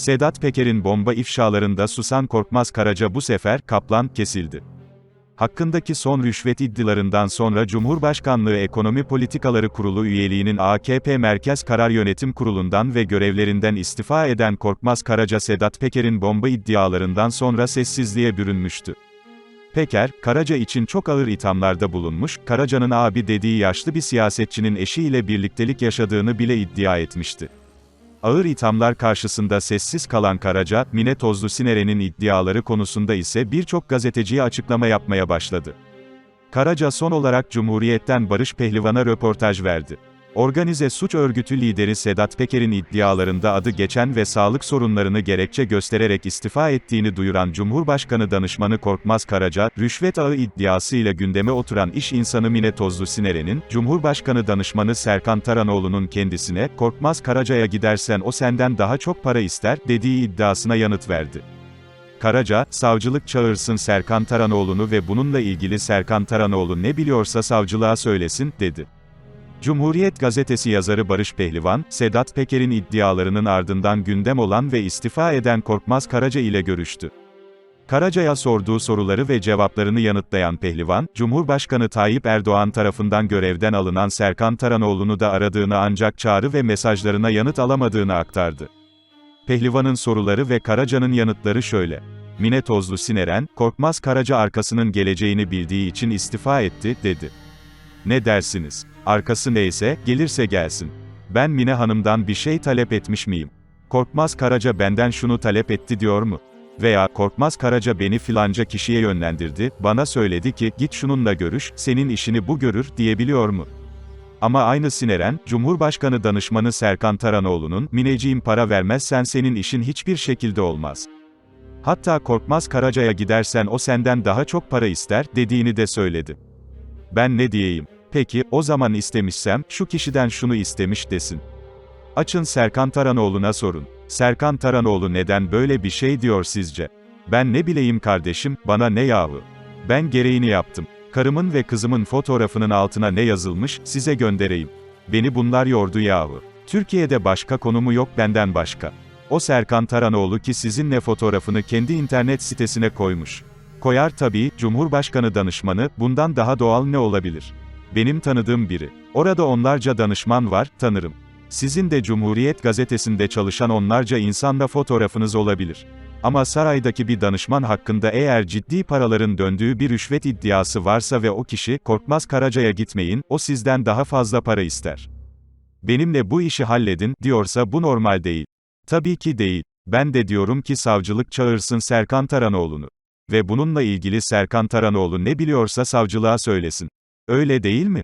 Sedat Peker'in bomba ifşalarında susan Korkmaz Karaca bu sefer, kaplan, kesildi. Hakkındaki son rüşvet iddialarından sonra Cumhurbaşkanlığı Ekonomi Politikaları Kurulu üyeliğinin AKP Merkez Karar Yönetim Kurulu'ndan ve görevlerinden istifa eden Korkmaz Karaca Sedat Peker'in bomba iddialarından sonra sessizliğe bürünmüştü. Peker, Karaca için çok ağır ithamlarda bulunmuş, Karaca'nın abi dediği yaşlı bir siyasetçinin eşiyle birliktelik yaşadığını bile iddia etmişti. Ağır ithamlar karşısında sessiz kalan Karaca, Mine Tozlu Sinere'nin iddiaları konusunda ise birçok gazeteciye açıklama yapmaya başladı. Karaca son olarak Cumhuriyet'ten Barış Pehlivan'a röportaj verdi. Organize suç örgütü lideri Sedat Peker'in iddialarında adı geçen ve sağlık sorunlarını gerekçe göstererek istifa ettiğini duyuran Cumhurbaşkanı danışmanı Korkmaz Karaca, rüşvet ağı iddiasıyla gündeme oturan iş insanı Mine Tozlu Sinere'nin, Cumhurbaşkanı danışmanı Serkan Taranoğlu'nun kendisine, Korkmaz Karaca'ya gidersen o senden daha çok para ister, dediği iddiasına yanıt verdi. Karaca, savcılık çağırsın Serkan Taranoğlu'nu ve bununla ilgili Serkan Taranoğlu ne biliyorsa savcılığa söylesin, dedi. Cumhuriyet gazetesi yazarı Barış Pehlivan, Sedat Peker'in iddialarının ardından gündem olan ve istifa eden Korkmaz Karaca ile görüştü. Karaca'ya sorduğu soruları ve cevaplarını yanıtlayan Pehlivan, Cumhurbaşkanı Tayyip Erdoğan tarafından görevden alınan Serkan Taranoğlu'nu da aradığını ancak çağrı ve mesajlarına yanıt alamadığını aktardı. Pehlivan'ın soruları ve Karaca'nın yanıtları şöyle. Mine Tozlu Sineren, Korkmaz Karaca arkasının geleceğini bildiği için istifa etti, dedi. Ne dersiniz? Arkası neyse, gelirse gelsin. Ben Mine Hanım'dan bir şey talep etmiş miyim? Korkmaz Karaca benden şunu talep etti diyor mu? Veya, Korkmaz Karaca beni filanca kişiye yönlendirdi, bana söyledi ki, git şununla görüş, senin işini bu görür, diyebiliyor mu? Ama aynı Sineren, Cumhurbaşkanı danışmanı Serkan Taranoğlu'nun, Mineciğim para vermezsen senin işin hiçbir şekilde olmaz. Hatta Korkmaz Karaca'ya gidersen o senden daha çok para ister, dediğini de söyledi. Ben ne diyeyim? Peki, o zaman istemişsem, şu kişiden şunu istemiş desin. Açın Serkan Taranoğlu'na sorun. Serkan Taranoğlu neden böyle bir şey diyor sizce? Ben ne bileyim kardeşim, bana ne yahu? Ben gereğini yaptım. Karımın ve kızımın fotoğrafının altına ne yazılmış, size göndereyim. Beni bunlar yordu yahu. Türkiye'de başka konumu yok benden başka. O Serkan Taranoğlu ki sizinle fotoğrafını kendi internet sitesine koymuş. Koyar tabii, Cumhurbaşkanı danışmanı, bundan daha doğal ne olabilir? Benim tanıdığım biri. Orada onlarca danışman var, tanırım. Sizin de Cumhuriyet gazetesinde çalışan onlarca insanla fotoğrafınız olabilir. Ama saraydaki bir danışman hakkında eğer ciddi paraların döndüğü bir rüşvet iddiası varsa ve o kişi, Korkmaz Karaca'ya gitmeyin, o sizden daha fazla para ister. Benimle bu işi halledin, diyorsa bu normal değil. Tabii ki değil. Ben de diyorum ki savcılık çağırsın Serkan Taranoğlu'nu. Ve bununla ilgili Serkan Taranoğlu ne biliyorsa savcılığa söylesin. Öyle değil mi?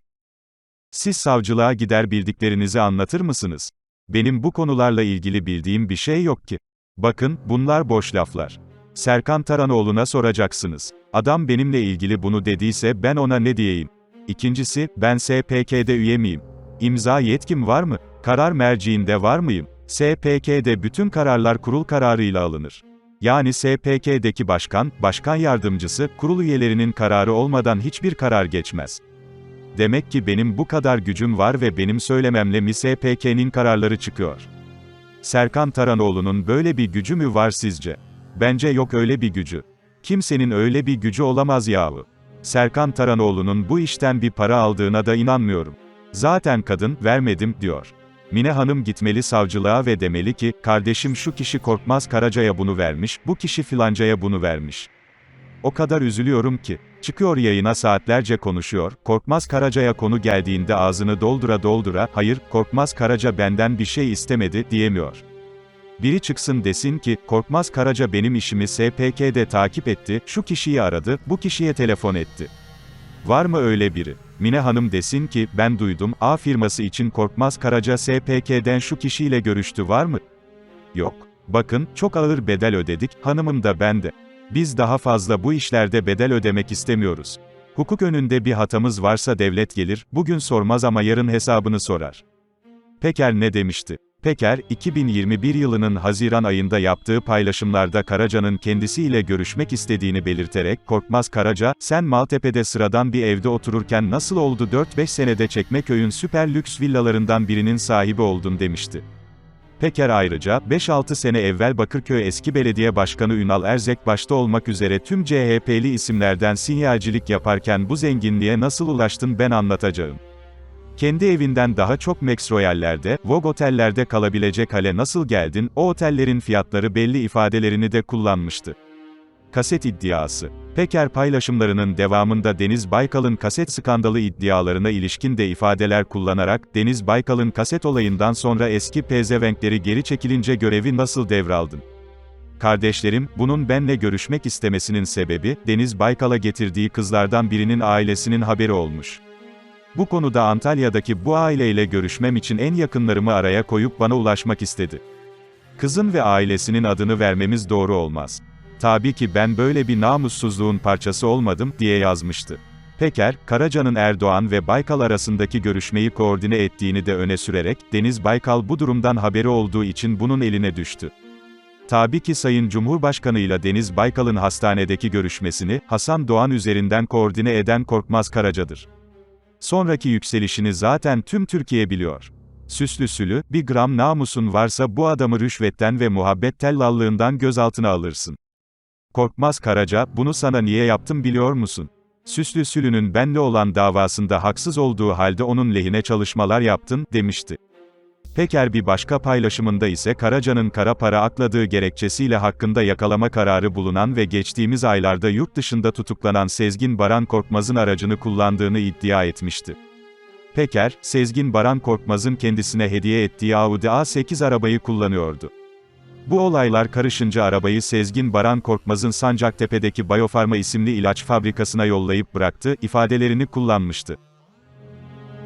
Siz savcılığa gider bildiklerinizi anlatır mısınız? Benim bu konularla ilgili bildiğim bir şey yok ki. Bakın, bunlar boş laflar. Serkan Taranoğlu'na soracaksınız. Adam benimle ilgili bunu dediyse ben ona ne diyeyim? İkincisi, ben SPK'de üye miyim? İmza yetkim var mı? Karar merciinde var mıyım? SPK'de bütün kararlar kurul kararıyla alınır. Yani SPK'deki başkan, başkan yardımcısı, kurul üyelerinin kararı olmadan hiçbir karar geçmez. Demek ki benim bu kadar gücüm var ve benim söylememle mi SPK'nin kararları çıkıyor? Serkan Taranoğlu'nun böyle bir gücü mü var sizce? Bence yok öyle bir gücü. Kimsenin öyle bir gücü olamaz yahu. Serkan Taranoğlu'nun bu işten bir para aldığına da inanmıyorum. Zaten kadın, vermedim, diyor. Mine Hanım gitmeli savcılığa ve demeli ki, kardeşim şu kişi Korkmaz Karaca'ya bunu vermiş, bu kişi filancaya bunu vermiş. O kadar üzülüyorum ki. Çıkıyor yayına saatlerce konuşuyor, Korkmaz Karaca'ya konu geldiğinde ağzını doldura doldura, hayır, Korkmaz Karaca benden bir şey istemedi, diyemiyor. Biri çıksın desin ki, Korkmaz Karaca benim işimi SPK'de takip etti, şu kişiyi aradı, bu kişiye telefon etti. Var mı öyle biri? Mine Hanım desin ki, ben duydum, A firması için Korkmaz Karaca SPK'den şu kişiyle görüştü var mı? Yok. Bakın, çok ağır bedel ödedik, hanımım da ben de. Biz daha fazla bu işlerde bedel ödemek istemiyoruz. Hukuk önünde bir hatamız varsa devlet gelir, bugün sormaz ama yarın hesabını sorar. Peker ne demişti? Peker, 2021 yılının Haziran ayında yaptığı paylaşımlarda Karaca'nın kendisiyle görüşmek istediğini belirterek, Korkmaz Karaca, sen Maltepe'de sıradan bir evde otururken nasıl oldu 4-5 senede Çekmeköy'ün süper lüks villalarından birinin sahibi oldun demişti. Peker ayrıca, 5-6 sene evvel Bakırköy eski belediye başkanı Ünal Erzek başta olmak üzere tüm CHP'li isimlerden sinyalcilik yaparken bu zenginliğe nasıl ulaştın ben anlatacağım. Kendi evinden daha çok Max Royal'lerde, Vogue otellerde kalabilecek hale nasıl geldin, o otellerin fiyatları belli ifadelerini de kullanmıştı. Kaset iddiası. Peker paylaşımlarının devamında Deniz Baykal'ın kaset skandalı iddialarına ilişkin de ifadeler kullanarak, Deniz Baykal'ın kaset olayından sonra eski pezevenkleri geri çekilince görevi nasıl devraldın? Kardeşlerim, bunun benle görüşmek istemesinin sebebi, Deniz Baykal'a getirdiği kızlardan birinin ailesinin haberi olmuş. Bu konuda Antalya'daki bu aileyle görüşmem için en yakınlarımı araya koyup bana ulaşmak istedi. Kızın ve ailesinin adını vermemiz doğru olmaz. Tabii ki ben böyle bir namussuzluğun parçası olmadım, diye yazmıştı. Peker, Karaca'nın Erdoğan ve Baykal arasındaki görüşmeyi koordine ettiğini de öne sürerek, Deniz Baykal bu durumdan haberi olduğu için bunun eline düştü. Tabii ki Sayın Cumhurbaşkanı ile Deniz Baykal'ın hastanedeki görüşmesini, Hasan Doğan üzerinden koordine eden Korkmaz Karaca'dır. Sonraki yükselişini zaten tüm Türkiye biliyor. Süslü sülü, bir gram namusun varsa bu adamı rüşvetten ve muhabbet tellallığından gözaltına alırsın. Korkmaz Karaca, bunu sana niye yaptım biliyor musun? Süslü Sülü'nün benle olan davasında haksız olduğu halde onun lehine çalışmalar yaptın, demişti. Peker bir başka paylaşımında ise Karaca'nın kara para akladığı gerekçesiyle hakkında yakalama kararı bulunan ve geçtiğimiz aylarda yurt dışında tutuklanan Sezgin Baran Korkmaz'ın aracını kullandığını iddia etmişti. Peker, Sezgin Baran Korkmaz'ın kendisine hediye ettiği Audi A8 arabayı kullanıyordu. Bu olaylar karışınca arabayı Sezgin Baran Korkmaz'ın Sancaktepe'deki Biofarma isimli ilaç fabrikasına yollayıp bıraktı, ifadelerini kullanmıştı.